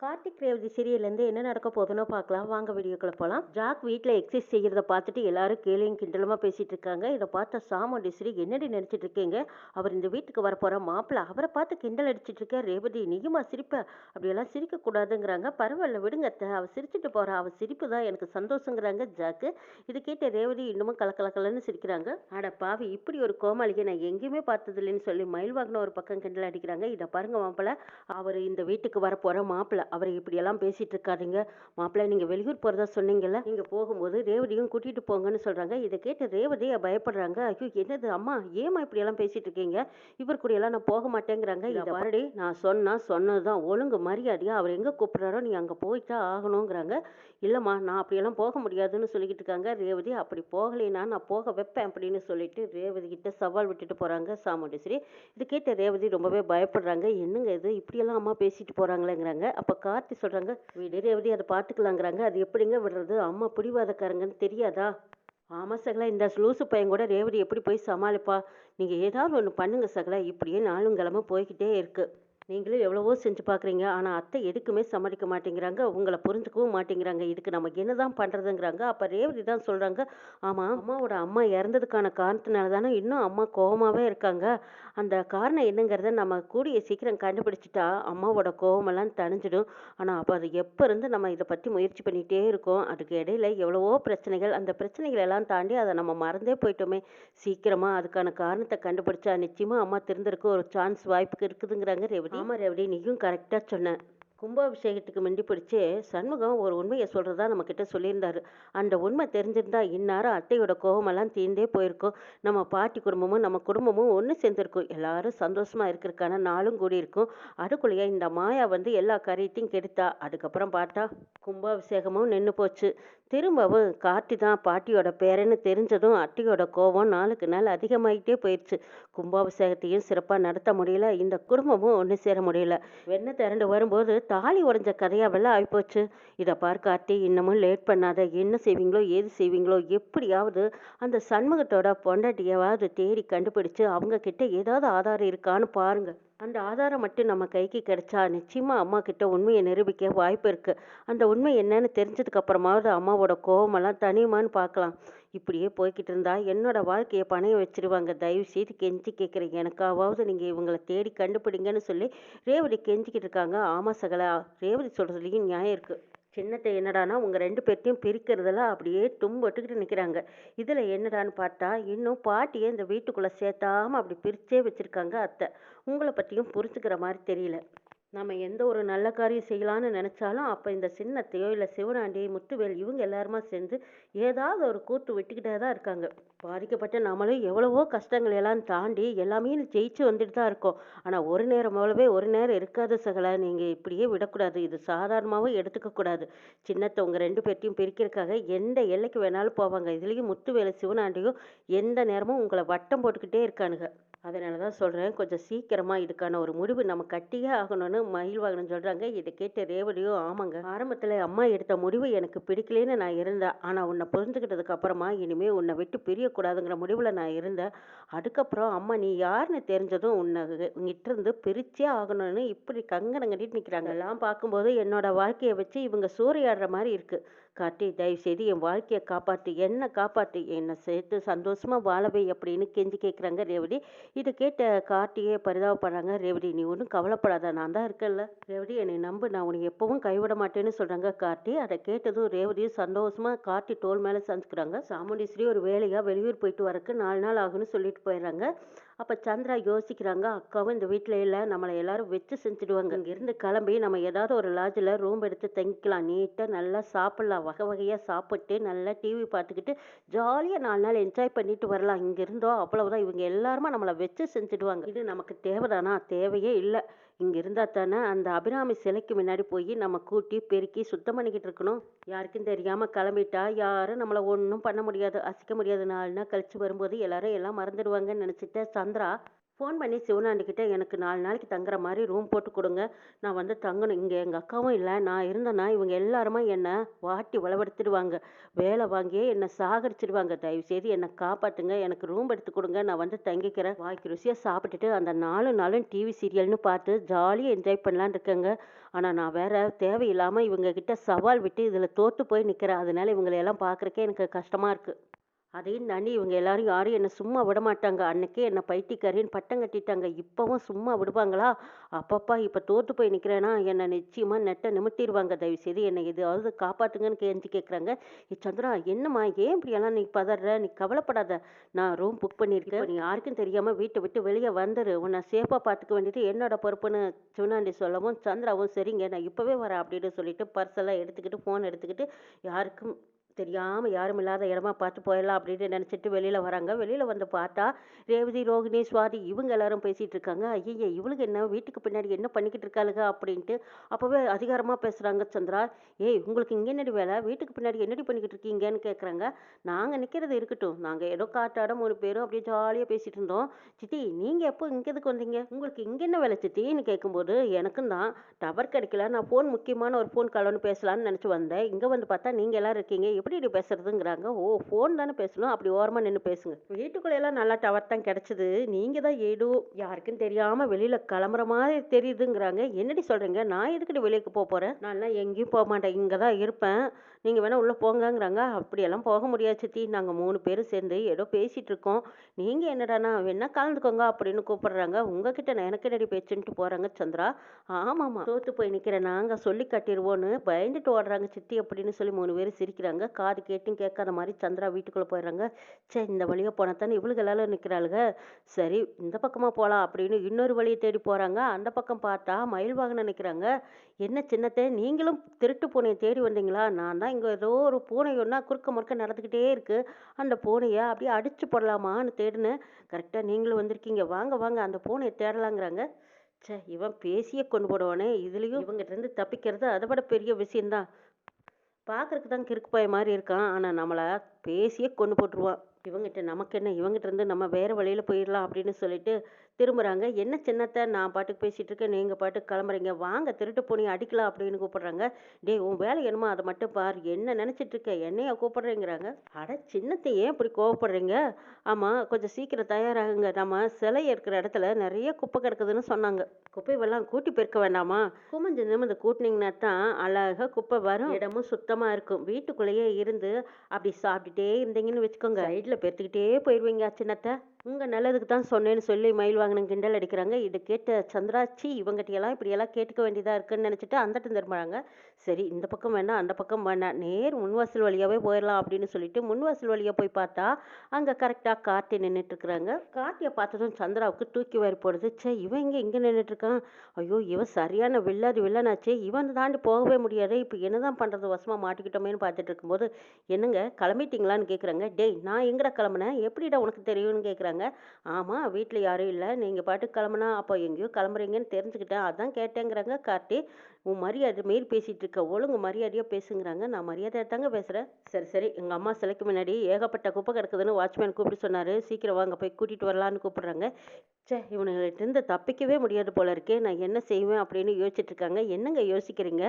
கார்த்திக் ரேவதி சீரியல்லேருந்து என்ன நடக்க போகுதுன்னு பார்க்கலாம். வாங்க வீடியோக்குள்ள போகலாம் ஜாக் வீட்டில் எக்ஸசைஸ் செய்கிறத பார்த்துட்டு எல்லாரும் கேலியும் கிண்டலுமா பேசிட்டு இருக்காங்க. இதை பார்த்த சாமுண்டி ஸ்ரீ என்னடி நினச்சிட்டு இருக்கீங்க? அவர் இந்த வீட்டுக்கு வரப்போகிற மாப்பிள்ள அவரை பார்த்து கிண்டல் அடிச்சிட்டு இருக்க. ரேவதி நீயுமா சிரிப்ப? அப்படியெல்லாம் சிரிக்கக்கூடாதுங்கிறாங்க. பரவாயில்ல விடுங்க அவள் சிரிச்சிட்டு போகிறா அவள் சிரிப்பு தான் எனக்கு சந்தோஷங்கிறாங்க ஜாக்கு. இது கேட்ட ரேவதி இன்னமும் கலக்கலக்கலன்னு சிரிக்கிறாங்க. அட பாவி இப்படி ஒரு கோமாளிகை நான் எங்கேயுமே பார்த்ததில்லைன்னு சொல்லி மயில் வாங்கின ஒரு பக்கம் கிண்டல் அடிக்கிறாங்க. இதை பாருங்க மாப்பிள்ள அவர் இந்த வீட்டுக்கு வரப்போகிற மாப்பிள்ள அவரை இப்படியெல்லாம் பேசிட்டு இருக்காதீங்க மாப்பிள்ளை நீங்கள் வெளியூர் போகிறதா சொன்னீங்கல்ல நீங்கள் போகும்போது ரேவதியும் கூட்டிகிட்டு போங்கன்னு சொல்கிறாங்க இதை கேட்டு ரேவதியை பயப்படுறாங்க. ஐயோ என்னது அம்மா ஏமா இப்படியெல்லாம் பேசிட்டு இருக்கீங்க இவர் கூடயெல்லாம் நான் போக மாட்டேங்கிறாங்க. இதை பாருடி நான் சொன்னா சொன்னது தான் ஒழுங்கு மரியாதையாக அவர் எங்கே கூப்பிட்றாரோ நீ அங்கே போயிட்டா ஆகணுங்கிறாங்க. இல்லைம்மா நான் அப்படியெல்லாம் போக முடியாதுன்னு சொல்லிக்கிட்டு இருக்காங்க. ரேவதி அப்படி போகலைன்னா நான் போக வைப்பேன் அப்படின்னு சொல்லிட்டு ரேவதி கிட்ட சவால் விட்டுட்டு போகிறாங்க சாமுண்டேஸ்வரி. இது கேட்ட ரேவதி ரொம்பவே பயப்படுறாங்க. என்னங்க இது? இப்படியெல்லாம் அம்மா பேசிட்டு போகிறாங்களேங்கிறாங்க அப்போ கார்த்தி சொல்கிறாங்க வீடு ரேவதி அதை பார்த்துக்கலாங்கிறாங்க. அது எப்படிங்க விடுறது? அம்மா பிடிவாதக்காரங்கன்னு தெரியாதா? ஆமாம் சகலா இந்த லூசு பையன் கூட ரேவதி எப்படி போய் சமாளிப்பா? நீங்கள் ஏதாவது ஒன்று பண்ணுங்க சகலா. இப்படியே நாளும் கிழமை போய்கிட்டே இருக்குது நீங்களும் எவ்வளவோ செஞ்சு பார்க்குறீங்க ஆனால் அத்தை எதுக்குமே சமாளிக்க மாட்டேங்கிறாங்க. உங்களை புரிஞ்சுக்கவும் மாட்டேங்கிறாங்க. இதுக்கு நம்ம என்ன தான் பண்ணுறதுங்கிறாங்க அப்போ ரேவதி தான் சொல்கிறாங்க ஆமாம் அம்மாவோட அம்மா இறந்ததுக்கான காரணத்தினால தானே இன்னும் அம்மா கோவமாகவே இருக்காங்க. அந்த காரணம் என்னங்கிறத நம்ம கூடிய சீக்கிரம் கண்டுபிடிச்சிட்டா அம்மாவோட கோவமெல்லாம் தணிஞ்சிடும். ஆனால் அப்போ அது எப்போ இருந்து நம்ம இதை பற்றி முயற்சி பண்ணிகிட்டே இருக்கோம். அதுக்கு இடையில எவ்வளவோ பிரச்சனைகள். அந்த பிரச்சனைகள் எல்லாம் தாண்டி அதை நம்ம மறந்தே போயிட்டோமே. சீக்கிரமாக அதுக்கான காரணத்தை கண்டுபிடிச்சா நிச்சயமாக அம்மா திருந்திருக்க ஒரு சான்ஸ் வாய்ப்புக்கு இருக்குதுங்கிறாங்க ரேவதி. ஆமாம் ரேவதி நீயும் கரெக்டாக சொன்ன. கும்பாபிஷேகத்துக்கு முந்தி பிடிச்சி சண்முகம் ஒரு உண்மையை சொல்கிறதா நம்மக்கிட்ட சொல்லியிருந்தார். அந்த உண்மை தெரிஞ்சிருந்தா இந்நேரம் அத்தையோட கோபமெல்லாம் தீர்ந்தே போயிருக்கும். நம்ம பாட்டி குடும்பமும் நம்ம குடும்பமும் ஒன்று சேர்ந்துருக்கும். எல்லாரும் சந்தோஷமாக இருக்கிறதுக்கான நாளும் கூடி இருக்கும் அதுக்குள்ளேயே இந்த மாயா வந்து எல்லா கரையத்தையும் கெடுத்தா அதுக்கப்புறம் பார்த்தா கும்பாபிஷேகமும் நின்று போச்சு. திரும்பவும் கார்த்தி தான் பாட்டியோட பேரன்னு தெரிஞ்சதும் அட்டியோட கோபம் நாளுக்கு நாள் அதிகமாகிட்டே போயிடுச்சு கும்பாபிஷேகத்தையும் சிறப்பாக நடத்த முடியல. இந்த குடும்பமும் ஒன்று சேர முடியல. வெண்ணெய் திரண்டு வரும்போது தாலி உடஞ்ச கதையாவெல்லாம் ஆகிப்போச்சு இதை பார் கார்த்தி இன்னமும் லேட் பண்ணாத. என்ன செய்வீங்களோ ஏது செய்வீங்களோ எப்படியாவது அந்த சண்முகத்தோட பொண்டாட்டியாவது தேடி கண்டுபிடிச்சு அவங்க கிட்ட ஏதாவது ஆதாரம் இருக்கான்னு பாருங்கள் அந்த ஆதாரம் மட்டும் நம்ம கைக்கு கிடைச்சா நிச்சயமாக அம்மா கிட்ட உண்மையை நிரூபிக்க வாய்ப்பு இருக்குது அந்த உண்மை என்னன்னு தெரிஞ்சதுக்கு அப்புறமாவது அம்மாவோட கோபமெல்லாம் தனியுமான்னு பார்க்கலாம். இப்படியே போய்கிட்டு இருந்தா என்னோட வாழ்க்கையை பணைய வச்சிருவாங்க. தயவு செய்து கெஞ்சி கேட்குறேன் எனக்காவது நீங்கள் இவங்களை தேடி கண்டுபிடிங்கன்னு சொல்லி ரேவதி கெஞ்சிக்கிட்டு இருக்காங்க. ஆமா சகலா ரேவதி சொல்றதுலயும் நியாயம் இருக்குது சின்னத்தை என்னடானா உங்க ரெண்டு பேர்த்தையும் பிரிக்கிறதெல்லாம் அப்படியே தும்பட்டுக்கிட்டு நிற்கிறாங்க இதில் என்னடான்னு பார்த்தா இன்னும் பாட்டியை இந்த வீட்டுக்குள்ளே சேர்த்தாம அப்படி பிரிச்சே வச்சுருக்காங்க அத்தை. உங்களை பற்றியும் புரிஞ்சுக்கிற மாதிரி தெரியல. நம்ம எந்த ஒரு நல்ல காரியம் செய்யலான்னு நினைச்சாலும் அப்போ இந்த சின்னத்தையோ இல்லை சிவனாண்டி முத்துவேல் இவங்க எல்லாருமா சேர்ந்து ஏதாவது ஒரு கூத்து விட்டுக்கிட்டே தான் இருக்காங்க. பாதிக்கப்பட்ட நம்மளும் எவ்வளவோ கஷ்டங்கள் எல்லாம் தாண்டி எல்லாமே ஜெயிச்சு வந்துட்டு தான் இருக்கோம். ஆனால் ஒரு நேரம் போலவே ஒரு நேரம் இருக்காது சகல. நீங்கள் இப்படியே விடக்கூடாது. இது சாதாரணமாகவும் எடுத்துக்கக்கூடாது சின்னத்தை உங்கள் ரெண்டு பேர்த்தையும் பிரிக்கிறதுக்காக எந்த எல்லைக்கு வேணாலும் போவாங்க. இதுலேயும் முத்துவேலு சிவனாண்டியும் எந்த நேரமும் உங்களை வட்டம் போட்டுக்கிட்டே இருக்கானுங்க. அதனால தான் சொல்கிறேன் கொஞ்சம் சீக்கிரமாக இதுக்கான ஒரு முடிவு நம்ம கட்டியே ஆகணும்னு மயில் வாகனம் சொல்கிறாங்க இதை கேட்ட ரேவதியும் ஆமாங்க ஆரம்பத்தில் அம்மா எடுத்த முடிவு எனக்கு பிடிக்கலன்னு நான் இருந்தேன். ஆனால் உன்னை புரிஞ்சுக்கிட்டதுக்கு அப்புறமா இனிமேல் உன்னை விட்டு பிரியக்கூடாதுங்கிற முடிவில் நான் இருந்தேன். அதுக்கப்புறம் அம்மா நீ யாருன்னு தெரிஞ்சதும் உன்னை உங்ககிட்ட இருந்து பிரிச்சே ஆகணும்னு இப்படி கங்கணம் கட்டிட்டு நிற்கிறாங்க எல்லாம் பார்க்கும்போது என்னோட வாழ்க்கையை வச்சு இவங்க சூறையாடுற மாதிரி இருக்குது காட்டி தயவு செய்து என் வாழ்க்கையை காப்பாற்று என்னை காப்பாற்று என்னை சேர்த்து சந்தோஷமாக வாழவை அப்படின்னு கெஞ்சி கேட்குறாங்க ரேவதி. இதை கேட்ட கார்த்தியே பரிதாபப்படுறாங்க. ரேவதி நீ ஒன்றும் கவலைப்படாத. நான் தான் இருக்கேன்ல. ரேவதி என்னை நம்பு. நான் உன்னை எப்பவும் கைவிட மாட்டேன்னு சொல்கிறாங்க கார்த்தி. அதை கேட்டதும் ரேவதியும் சந்தோஷமாக கார்த்தி தோல் மேலே சந்திக்கிறாங்க சாமுண்டீஸ்வரி ஒரு வேலையாக வெளியூர் போயிட்டு வரக்கு நாலு நாள் ஆகுன்னு சொல்லிட்டு போயிடுறாங்க. அப்போ சந்திரா யோசிக்கிறாங்க அக்காவும் இந்த வீட்டில் இல்லை நம்மளை எல்லாரும் வச்சு செஞ்சுடுவாங்க. இங்கேருந்து கிளம்பி நம்ம ஏதாவது ஒரு லாட்ஜில் ரூம் எடுத்து தங்கிக்கலாம். நீட்டாக நல்லா சாப்பிட்லாம். வகை வகையாக சாப்பிட்டு நல்லா டிவி பார்த்துக்கிட்டு ஜாலியாக நாலு நாள் என்ஜாய் பண்ணிட்டு வரலாம். இங்கே இருந்தோம் அவ்வளவுதான். இவங்க எல்லாருமே நம்மளை வச்சு செஞ்சுடுவாங்க. இது நமக்கு தேவைதானா? தேவையே இல்லை. இங்கே இருந்தால் தானே அந்த அபிராமி சிலைக்கு முன்னாடி போய் நம்ம கூட்டி பெருக்கி சுத்தம் பண்ணிக்கிட்டு இருக்கணும். யாருக்கும் தெரியாமல் கிளம்பிட்டா யாரும் நம்மளை ஒன்றும் பண்ண முடியாது. அசைக்க முடியாது. நாலு நாள் கழிச்சு வரும்போது எல்லாரும் எல்லாம் மறந்துடுவாங்கன்னு நினச்சிட்டு சந்திரா ஃபோன் பண்ணி சிவனாண்டிக்கிட்ட எனக்கு நாலு நாளைக்கு தங்குற மாதிரி ரூம் போட்டு கொடுங்க. நான் வந்து தங்கணும். இங்கே எங்கள் அக்காவும் இல்லை. நான் இருந்தேன்னா இவங்க எல்லாருமே என்னை வாட்டி வளவெடுத்துடுவாங்க. வேலை வாங்கியே என்னை சாகடிச்சிடுவாங்க. தயவுசெய்து என்னை காப்பாற்றுங்க எனக்கு ரூம் எடுத்து கொடுங்க. நான் வந்து தங்கிக்கிறேன். வாய்க்கு ருசியாக சாப்பிட்டுட்டு அந்த நாலு நாளும் டிவி சீரியல்னு பார்த்து ஜாலியாக என்ஜாய் பண்ணலான்னு இருக்கேங்க. ஆனால் நான் வேற தேவையில்லாமல் இவங்க கிட்ட சவால் விட்டு இதில் தோற்று போய் நிற்கிறேன் அதனால இவங்களையெல்லாம் பார்க்குறக்கே எனக்கு கஷ்டமாக இருக்குது அதையும் தாண்டி இவங்க எல்லாரும் யாரும் என்னை சும்மா விட மாட்டாங்க அன்னைக்கே என்னை பைத்தியக்காரின்னு பட்டம் கட்டிட்டாங்க. இப்போவும் சும்மா விடுவாங்களா? அப்பப்பா இப்போ தோற்று போய் நிற்கிறேன்னா என்னை நிச்சயமாக நெட்டை நிமிட்டிடுவாங்க தயவுசெய்து என்னை எதாவது காப்பாற்றுங்கன்னு கேஞ்சி கேட்குறாங்க சந்திரா என்னம்மா? ஏன் இப்படியெல்லாம் நீ பதற நீ கவலைப்படாத. நான் ரூம் புக் பண்ணியிருக்கேன். நீ யாருக்கும் தெரியாமல் வீட்டை விட்டு வெளியே வந்துரு. உன்னை சேஃபாக பார்த்துக்க வேண்டியது என்னோட பொறுப்புன்னு சிவனாண்டி சொல்லவும் சந்திராவும் சரிங்க. நான் இப்போவே வரேன் அப்படின்னு சொல்லிட்டு பர்செல்லாம் எடுத்துக்கிட்டு ஃபோன் எடுத்துக்கிட்டு யாருக்கும் தெரியாமல் யாரும் இல்லாத இடமா பார்த்து போயிடலாம் அப்படின்னு நினச்சிட்டு வெளியில் வராங்க. வெளியில் வந்து பார்த்தா ரேவதி ரோகிணி சுவாதி இவங்க எல்லாரும் பேசிகிட்டு இருக்காங்க. ஐயய்ய இவளுக்கு என்ன வீட்டுக்கு பின்னாடி என்ன பண்ணிக்கிட்டு இருக்காளுங்க அப்படின்ட்டு அப்போவே அதிகாரமாக பேசுகிறாங்க சந்திரா. ஏய் உங்களுக்கு இங்கே என்னடி வேலை? வீட்டுக்கு பின்னாடி என்னடி பண்ணிக்கிட்டு இருக்கீங்கன்னு கேட்குறாங்க நாங்கள் நிற்கிறது இருக்கட்டும். நாங்கள் ஏதோ காட்டாடம் மூணு பேரும் அப்படியே ஜாலியாக பேசிகிட்டு இருந்தோம். சித்தி நீங்கள் எப்போ இங்கே எதுக்கு வந்தீங்க? உங்களுக்கு இங்கே என்ன வேலை சித்தின்னு கேட்கும்போது எனக்கும் தான். டவர் கிடைக்கல. நான் ஃபோன் முக்கியமான ஒரு ஃபோன் காலோன்னு பேசலான்னு நினச்சி வந்தேன். இங்கே வந்து பார்த்தா நீங்கள் எல்லாம் இருக்கீங்க. எப்படி இப்படி பேசுறதுங்கிறாங்க. ஓ ஃபோன் தானே பேசணும். அப்படி ஓரமாக நின்று பேசுங்க. வீட்டுக்குள்ளேயெல்லாம் நல்லா டவர் தான் கிடச்சிது. நீங்கள் தான் ஏடோ. யாருக்கும் தெரியாமல் வெளியில் கிளம்புற மாதிரி தெரியுதுங்கிறாங்க. என்னடி சொல்கிறீங்க நான் எதுக்கிட்ட வெளியே போக போகிறேன் நான்லாம் எங்கேயும் போக மாட்டேன். இங்கே தான் இருப்பேன். நீங்கள் வேணால் உள்ளே போங்கங்கிறாங்க. அப்படியெல்லாம் போக முடியாது சித்தி. நாங்கள் மூணு பேரும் சேர்ந்து ஏதோ பேசிகிட்டு இருக்கோம் நீங்கள் என்னடாண்ணா வேணா கலந்துக்கோங்க அப்படின்னு கூப்பிடுறாங்க. உங்ககிட்ட நான் எனக்கு என்னடி பேச்சுன்ட்டு போகிறாங்க சந்திரா? ஆமாம்மா. தோற்று போய் நிற்கிறேன் நாங்கள் சொல்லி கட்டிடுவோன்னு பயந்துட்டு ஓடுறாங்க சித்தி அப்படின்னு சொல்லி மூணு பேர் சிரிக்கிறாங்க. காது கேட்டும் கேட்காத மாதிரி சந்திரா வீட்டுக்குள்ளே போயிடுறாங்க. சே இந்த வழியாக போனால் தானே இவளுக்கு நிற்கிறாளுங்க சரி இந்த பக்கமாக போகலாம் அப்படின்னு இன்னொரு வழியை தேடி போகிறாங்க அந்த பக்கம் பார்த்தா மயில் வாகனம் நிற்கிறாங்க என்ன சின்னத்தை நீங்களும் திருட்டு பூனையை தேடி வந்தீங்களா? நான் தான் இங்கே ஏதோ ஒரு பூனை ஒன்றா குறுக்க முறுக்க நடந்துக்கிட்டே இருக்குது அந்த பூனையை அப்படியே அடித்து போடலாமான்னு தேடினேன். கரெக்டாக நீங்களும் வந்திருக்கீங்க. வாங்க வாங்க. அந்த பூனையை தேடலாங்கிறாங்க. ச்சே இவன் பேசியே கொண்டு போடுவானே. இதுலேயும் இவங்கிட்டருந்து தப்பிக்கிறது அதை விட பெரிய விஷயந்தான் பார்க்கறதுக்கு தான் கிறுக்கு பாய மாதிரி இருக்கான். ஆனால் நம்மளை பேசியே கொண்டு போட்டுருவான். இவங்கிட்ட நமக்கு என்ன? இவங்கிட்ட இருந்து நம்ம வேறு வழியில் போயிடலாம் அப்படின்னு சொல்லிட்டு திரும்புகிறாங்க என்ன சின்னத்தை? நான் பாட்டுக்கு பேசிகிட்டு இருக்கேன். நீங்கள் பாட்டுக்கு கிளம்புறீங்க. வாங்க திருட்டு போனி அடிக்கலாம் அப்படின்னு கூப்பிடுறாங்க. டேய் உன் வேலை என்னமோ அதை மட்டும் பார். என்ன நினச்சிட்டு இருக்க? என்னையா கூப்பிட்றேங்கிறாங்க. அட சின்னத்தை ஏன் இப்படி கோவப்படுறீங்க? ஆமாம் கொஞ்சம் சீக்கிரம் தயாராகுங்க. நம்ம சிலை இருக்கிற இடத்துல நிறைய குப்பை கிடக்குதுன்னு சொன்னாங்க. குப்பைவெல்லாம் கூட்டி பெருக்க வேண்டாமா? குமிஞ்சு நிமிந்து கூட்டினீங்கன்னா தான் அழகாக குப்பை வரும். இடமும் சுத்தமாக இருக்கும். வீட்டுக்குள்ளேயே இருந்து அப்படி சாப்பிட்டுட்டே இருந்தீங்கன்னு வச்சுக்கோங்க. சைடில் பெருத்துக்கிட்டே போயிடுவீங்க சின்னத்தை. உங்கள் நல்லதுக்கு தான் சொன்னேன்னு சொல்லி மயில் வாங்கின கிண்டல் அடிக்கிறாங்க. இது கேட்ட சந்திராச்சி இவங்ககிட்டயெல்லாம் இப்படியெல்லாம் கேட்டுக்க வேண்டியதாக இருக்குன்னு நினச்சிட்டு அந்தட்டும் திரும்புகிறாங்க சரி இந்த பக்கம் வேணாம் அந்த பக்கம் வேணாம் நேர் முன்வாசல் வழியாகவே போயிடலாம் அப்படின்னு சொல்லிட்டு முன்வாசல் வழியாக போய் பார்த்தா அங்கே கரெக்டாக கார்த்தி நின்றுட்டுருக்குறாங்க கார்த்தியை பார்த்ததும் சந்திராவுக்கு தூக்கி வாரி போடுது. சே இவன் இங்கே இங்கே நின்றுட்டுருக்கான் ஐயோ இவன் சரியான வில்லாது வில்லனாச்சே. இவன் தாண்டி போகவே முடியாது. இப்போ என்னதான் பண்ணுறது வசமாக மாட்டிக்கிட்டோமேன்னு பார்த்துட்டு இருக்கும்போது என்னங்க கிளம்பிட்டீங்களான்னு கேட்குறாங்க டேய் நான் எங்கடா கிளம்புனேன்? எப்படிடா உனக்கு தெரியும்னு கேட்குறாங்க ஆமாம் வீட்டில் யாரும் இல்லை. நீங்கள் பாட்டுக்கு கிளம்புனா அப்போ எங்கேயோ கிளம்புறீங்கன்னு தெரிஞ்சுக்கிட்டேன். அதான் கேட்டேங்கிறாங்க கார்த்தி. உன் மரியாதை மீறி பேசிகிட்டு இருக்க ஒழுங்கு மரியாதையாக பேசுங்கிறாங்க. நான் மரியாதையாக தாங்க பேசுகிறேன் சரி சரி எங்கள் அம்மா சிலைக்கு முன்னாடி ஏகப்பட்ட குப்பை கிடக்குதுன்னு வாட்ச்மேன் கூப்பிட்டு சொன்னார். சீக்கிரம் வாங்க போய் கூட்டிகிட்டு வரலான்னு கூப்பிடுறாங்க. ச்சே இவனுங்கிட்ட தப்பிக்கவே முடியாது போல இருக்கே. நான் என்ன செய்வேன் அப்படின்னு யோசிச்சுட்டு இருக்காங்க. என்னங்க யோசிக்கிறீங்க?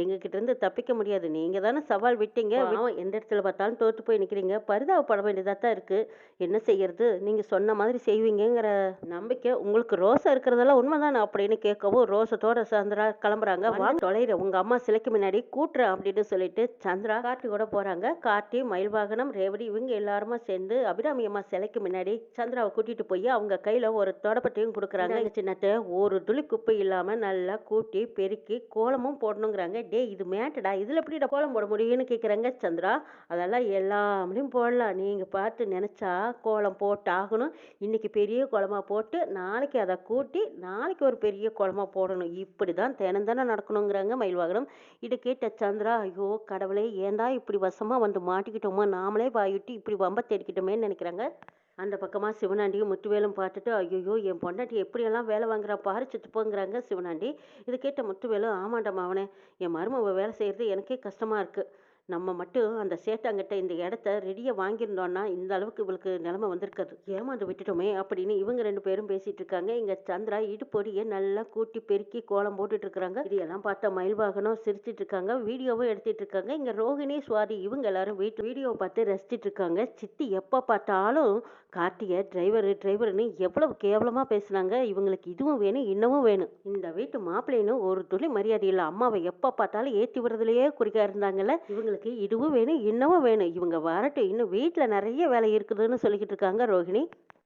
எங்ககிட்ட இருந்து தப்பிக்க முடியாது. நீங்கள் தானே சவால் விட்டீங்க. எந்த இடத்துல பார்த்தாலும் தோற்று போய் நிற்கிறீங்க பரிதாபப்பட வேண்டியதாக தான் இருக்குது என்ன செய்யறது? நீங்கள் சொன்ன மாதிரி செய்வீங்கங்கிற நம்பிக்கை உங்களுக்கு ரோசை இருக்கிறதெல்லாம் உண்மைதானே அப்படின்னு கேட்கவும் ரோசத்தோட சந்திரா கிளம்புறாங்க. வாங்க. தொலைற உங்கள் அம்மா சிலைக்கு முன்னாடி கூட்டுறேன் அப்படின்னு சொல்லிட்டு சந்திரா கார்த்தி கூட போகிறாங்க கார்த்தி மயில் வாகனம் ரேவதி இவங்க எல்லாருமா சேர்ந்து அபிராமி அம்மா சிலைக்கு முன்னாடி சந்திராவை கூட்டிட்டு போய் அவங்க கையில் ஒரு தொடப்பட்டையும் கொடுக்குறாங்க. சின்னத்தை ஒரு துளி குப்பை இல்லாமல் நல்லா கூட்டி பெருக்கி கோலமும் போடணுங்கிறாங்க. டே இது மேட்டடா இதில் எப்படிடா கோலம் போட முடியும்னு கேட்குறாங்க சந்திரா. அதெல்லாம் எல்லாமலையும் போடலாம். நீங்கள் பார்த்து நினச்சா கோலம் போட்டு ஆகணும் இன்னைக்கு பெரிய கோலமாக போட்டு நாளைக்கு அதை கூட்டி நாளைக்கு ஒரு பெரிய கோலமாக போடணும். இப்படி தான் தினம் தானே நடக்கணுங்கிறாங்க மயில் வாகனம் இதை கேட்ட சந்திரா ஐயோ கடவுளே ஏன்டா இப்படி வசமாக வந்து மாட்டிக்கிட்டோமா? நாமளே வாயிட்டு இப்படி வம்ப தேடிக்கிட்டோமேன்னு நினைக்கிறாங்க. அந்த பக்கமாக சிவனாண்டியும் முத்துவேலும் பார்த்துட்டு ஐயோ என் பொண்டாட்டி எப்படியெல்லாம் வேலை வாங்குறா? பாரு சித்துப்போங்கிறாங்க சிவனாண்டி. இது கேட்ட முத்துவேலும் ஆமாண்டா அவனே என் மருமவ வேலை செய்கிறது எனக்கே கஷ்டமாக இருக்குது நம்ம மட்டும் அந்த சேட்டாங்கிட்ட இந்த இடத்த ரெடியாக வாங்கியிருந்தோன்னா இந்த அளவுக்கு இவளுக்கு நிலமை வந்திருக்காது. ஏமாந்து விட்டுட்டோமே அப்படின்னு இவங்க ரெண்டு பேரும் பேசிட்டு இருக்காங்க. இங்க சந்திரா இடுப்பொடியை நல்லா கூட்டி பெருக்கி கோலம் போட்டுட்டு இருக்காங்க இதையெல்லாம் பார்த்தா மயில் வாகனம் சிரிச்சிட்டு இருக்காங்க. வீடியோவும் எடுத்துட்டு இருக்காங்க. இங்க ரோகிணி சுவாதி இவங்க எல்லாரும் வீட்டு வீடியோவை பார்த்து ரசிச்சிட்டு இருக்காங்க. சித்தி எப்போ பார்த்தாலும் கார்த்திகை டிரைவரு டிரைவர்னு எவ்வளவு கேவலமா பேசுனாங்க. இவங்களுக்கு இதுவும் வேணும் இன்னமும் வேணும். இந்த வீட்டு மாப்பிள்ளைன்னு ஒரு துளி மரியாதை இல்லை. அம்மாவை எப்போ பார்த்தாலும் ஏற்றி விடுறதுலயே குறிக்கா இருந்தாங்கல்ல. எங்களுக்கு இதுவும் வேணும் இன்னமும் வேணும். இவங்க வரட்டும். இன்னும் வீட்டில் நிறைய வேலை இருக்குதுன்னு சொல்லிக்கிட்டு இருக்காங்க ரோகிணி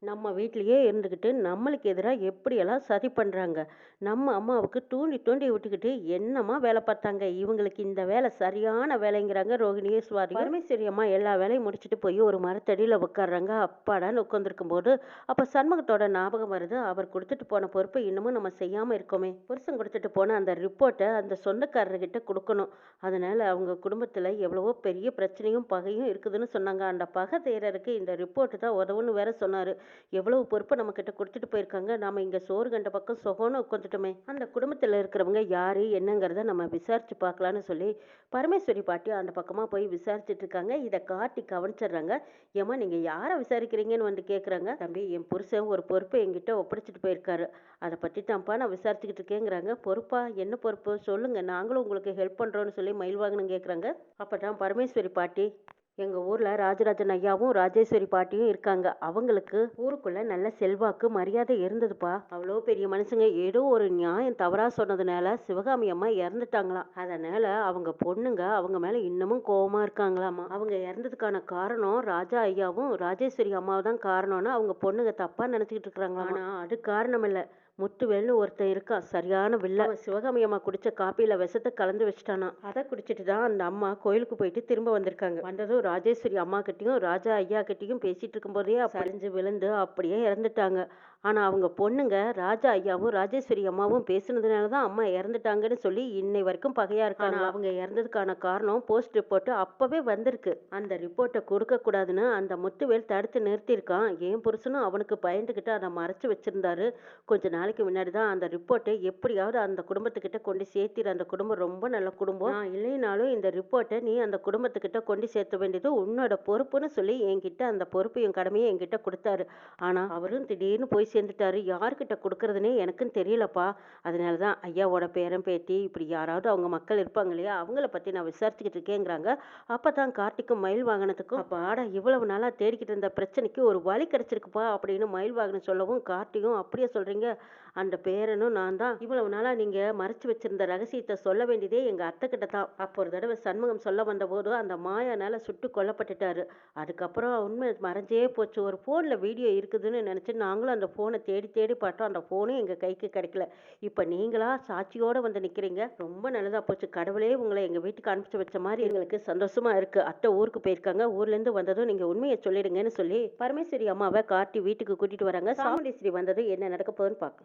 நம்ம வீட்லேயே இருந்துக்கிட்டு நம்மளுக்கு எதிராக எப்படியெல்லாம் சதி பண்ணுறாங்க நம்ம அம்மாவுக்கு தூண்டி தூண்டி விட்டுக்கிட்டு என்னம்மா வேலை பார்த்தாங்க? இவங்களுக்கு இந்த வேலை சரியான வேலைங்கிறாங்க ரோகிணியே. சுவாதி பரமேஸ்வரி அம்மா எல்லா வேலையும் முடிச்சுட்டு போய் ஒரு மரத்தடியில் உட்காடுறாங்க அப்பாடான்னு உட்காந்துருக்கும் போது அப்போ சண்முகத்தோட ஞாபகம் வருது. அவர் கொடுத்துட்டு போன பொறுப்பை இன்னமும் நம்ம செய்யாமல் இருக்கோமே. புருஷன் கொடுத்துட்டு போன அந்த ரிப்போர்ட்டை அந்த சொந்தக்காரர்கிட்ட கொடுக்கணும். அதனால் அவங்க குடும்பத்தில் எவ்வளவோ பெரிய பிரச்சனையும் பகையும் இருக்குதுன்னு சொன்னாங்க. அந்த பகை தேரருக்கு இந்த ரிப்போர்ட்டு தான் உதவுன்னு வேற சொன்னார். எவ்வளவு பொறுப்பை நம்ம கிட்ட கொடுத்துட்டு போயிருக்காங்க. நாம இங்க சோறு கண்ட பக்கம் சொகம்னு உட்காந்துட்டோமே அந்த குடும்பத்துல இருக்கிறவங்க யாரு என்னங்கிறத நம்ம விசாரிச்சு பார்க்கலான்னு சொல்லி பரமேஸ்வரி பாட்டி அந்த பக்கமா போய் விசாரிச்சுட்டு இருக்காங்க. இதை காட்டி கவனிச்சிடுறாங்க. ஏமா நீங்க யாரை விசாரிக்கிறீங்கன்னு வந்து கேட்குறாங்க தம்பி என் புருஷன் ஒரு பொறுப்பை என்கிட்ட ஒப்படைச்சிட்டு போயிருக்காரு. அதை பற்றி தான்ப்பா நான் விசாரிச்சுக்கிட்டு இருக்கேங்கிறாங்க. பொறுப்பா? என்ன பொறுப்பு? சொல்லுங்க. நாங்களும் உங்களுக்கு ஹெல்ப் பண்றோம்னு சொல்லி மயில் வாங்கணும் கேட்கறாங்க அப்பதான் பரமேஸ்வரி பாட்டி எங்கள் ஊரில் ராஜராஜன் ஐயாவும் ராஜேஸ்வரி பாட்டியும் இருக்காங்க. அவங்களுக்கு ஊருக்குள்ள நல்ல செல்வாக்கு மரியாதை இருந்ததுப்பா. அவ்வளோ பெரிய மனுஷங்க ஏதோ ஒரு நியாயம் தவறாக சொன்னதுனால சிவகாமி அம்மா இறந்துட்டாங்களாம். அதனால அவங்க பொண்ணுங்க அவங்க மேலே இன்னமும் கோவமா இருக்காங்களாமா. அவங்க இறந்ததுக்கான காரணம் ராஜா ஐயாவும் ராஜேஸ்வரி அம்மாவும் தான் காரணம்னு அவங்க பொண்ணுங்க தப்பாக நினச்சிக்கிட்டு இருக்கிறாங்களா ஆனால் அது காரணம் இல்லை. முத்துவேல்னு ஒருத்தன் இருக்கான் சரியான வில்ல. சிவகாமி அம்மா குடிச்ச காப்பியில விஷத்தை கலந்து வச்சிட்டானா. அதை குடிச்சிட்டு தான் அந்த அம்மா கோயிலுக்கு போயிட்டு திரும்ப வந்திருக்காங்க. வந்ததும் ராஜேஸ்வரி அம்மா கிட்டயும் ராஜா ஐயா கிட்டயும் பேசிட்டு இருக்கும்போதே சரிஞ்சு விழுந்து அப்படியே இறந்துட்டாங்க. ஆனா அவங்க பொண்ணுங்க ராஜா ஐயாவும் ராஜேஸ்வரி அம்மாவும் பேசுனதுனால தான் அம்மா இறந்துட்டாங்கன்னு சொல்லி இன்னை வரைக்கும் பகையா இருக்காங்க. அவங்க இறந்ததுக்கான காரணம் போஸ்ட் ரிப்போர்ட் அப்பவே வந்திருக்கு. அந்த ரிப்போர்ட்டை கொடுக்க கூடாதுன்னு அந்த முத்துவேல் தடுத்து நிறுத்தியிருக்கான். என் புருஷனும் அவனுக்கு பயந்துகிட்டு அதை மறைச்சு வச்சிருந்தாரு. கொஞ்ச நாளைக்கு முன்னாடி தான் அந்த ரிப்போர்ட்டை எப்படியாவது அந்த குடும்பத்துக்கிட்ட கொண்டு சேர்த்திரு. அந்த குடும்பம் ரொம்ப நல்ல குடும்பம். நான் இல்லைனாலும் இந்த ரிப்போர்ட்டை நீ அந்த குடும்பத்துக்கிட்ட கொண்டு சேர்த்த வேண்டியது உன்னோட பொறுப்புன்னு சொல்லி என்கிட்ட அந்த பொறுப்பையும் கடமையும் என்கிட்ட கொடுத்தாரு. ஆனா அவரும் திடீர்னு போய் சேர்ந்துட்டாரு. யார்கிட்ட கொடுக்கறதுனே எனக்கும் தெரியலப்பா. அதனால தான் ஐயாவோட பேரன் பேத்தி இப்படி யாராவது அவங்க மக்கள் இருப்பாங்க இல்லையா அவங்கள பற்றி நான் விசாரிச்சுக்கிட்டு இருக்கேங்கிறாங்க. அப்போ தான் கார்த்திக்கும் மயில் வாகனத்துக்கும் அப்போ ஆடா இவ்வளவு நாளாக தேடிக்கிட்டு இருந்த பிரச்சனைக்கு ஒரு வழி கிடச்சிருக்குப்பா அப்படின்னு மயில் வாகனம் சொல்லவும் கார்த்திகும் அப்படியே சொல்கிறீங்க அந்த பேரனும் நான் தான். இவ்வளவு நாளா நீங்க மறைச்சு வச்சிருந்த ரகசியத்தை சொல்ல வேண்டியதே எங்க அத்தை கிட்ட தான். அப்போ ஒரு தடவை சண்முகம் சொல்ல வந்த போது அந்த மாயானால சுட்டு கொல்லப்பட்டுட்டாரு. அதுக்கப்புறம் உண்மை மறைஞ்சே போச்சு. ஒரு போன்ல வீடியோ இருக்குதுன்னு நினைச்சு நாங்களும் அந்த போனை தேடி தேடி பார்த்தோம். அந்த போனும் எங்க கைக்கு கிடைக்கல. இப்ப நீங்களா சாட்சியோட வந்து நிக்கிறீங்க. ரொம்ப நல்லதா போச்சு. கடவுளே உங்களை எங்க வீட்டுக்கு அனுப்பிச்சு வச்ச மாதிரி எங்களுக்கு சந்தோஷமா இருக்கு. அத்தை ஊருக்கு போயிருக்காங்க. ஊர்ல இருந்து வந்ததும் நீங்க உண்மையை சொல்லிடுங்கன்னு சொல்லி பரமேஸ்வரி அம்மாவை காட்டி வீட்டுக்கு கூட்டிட்டு வராங்க. சாமுண்டீஸ்வரி வந்ததும் என்ன நடக்க போகுதுன்னு பார்க்கலாம்